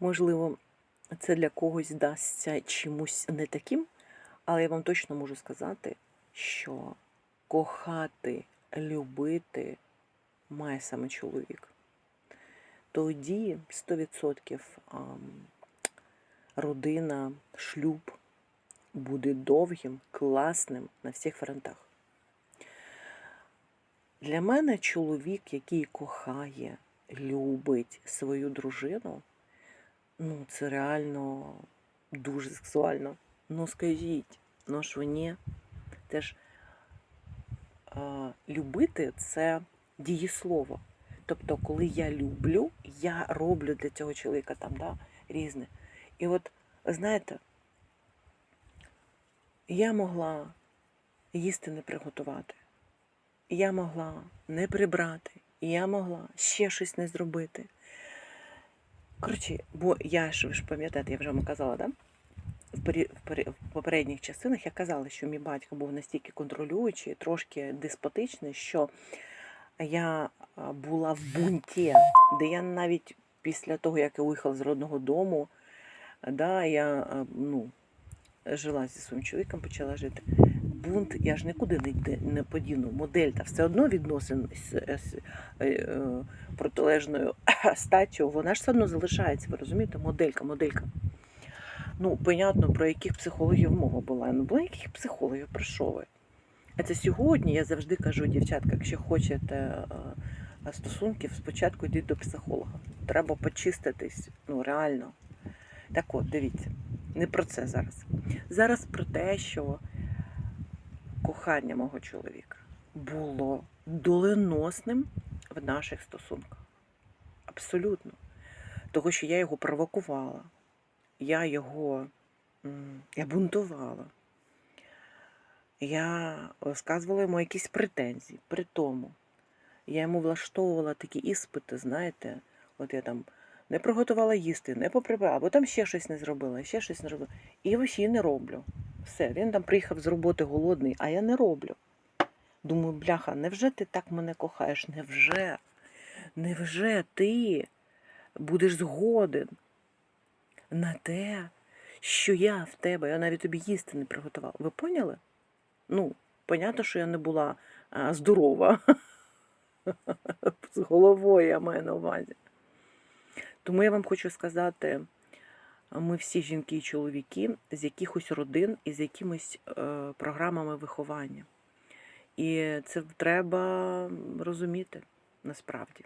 Можливо, це для когось здасться чимось не таким, але я вам точно можу сказати, що кохати, любити має саме чоловік. Тоді 100% родина, шлюб буде довгим, класним на всіх фронтах. Для мене чоловік, який кохає, любить свою дружину, ну це реально дуже сексуально. Ну скажіть, ну що ні? Це ж а, любити це дієслово. Тобто, коли я люблю, я роблю для цього чоловіка там, да, різне. І от, знаєте, я могла їсти не приготувати. Я могла не прибрати, я могла ще щось не зробити. Коротше, бо я ж ви ж пам'ятаєте, я вже вам казала, да? В, попередніх частинах я казала, що мій батько був настільки контролюючий, трошки деспотичний, що я була в бунті, де я навіть після того, як я уїхала з родного дому, да, я ну, жила зі своїм чоловіком, почала жити. Бунт, я ж нікуди не, не подіну. Модель та все одно відносин з, е, е, протилежною статтю, вона ж все одно залишається, ви розумієте? Моделька, моделька. Ну, понятно, про яких психологів мова була. Ну, про яких психологів, що ви? А це сьогодні я завжди кажу, дівчатка, якщо хочете е, стосунків, спочатку йдіть до психолога. Треба почиститись, ну реально. Так от, дивіться, не про це зараз. Зараз про те, що кохання мого чоловіка було доленосним в наших стосунках. Абсолютно. Того, що я його провокувала, я його я бунтувала. Я розказувала йому якісь претензії. При тому я йому влаштовувала такі іспити, знаєте, от я там не приготувала їсти, не поприбирала, або там ще щось не зробила, ще щось не робила. І взагалі не роблю. Все, він там приїхав з роботи голодний, а я не роблю. Думаю, бляха, невже ти так мене кохаєш? Невже? Невже ти будеш згоден на те, що я в тебе, я навіть тобі їсти не приготувала. Ви поняли? Ну, понятно, що я не була а, здорова. З головою я маю на увазі. Тому я вам хочу сказати, ми всі жінки і чоловіки з якихось родин і з якимись е, програмами виховання. І це треба розуміти насправді.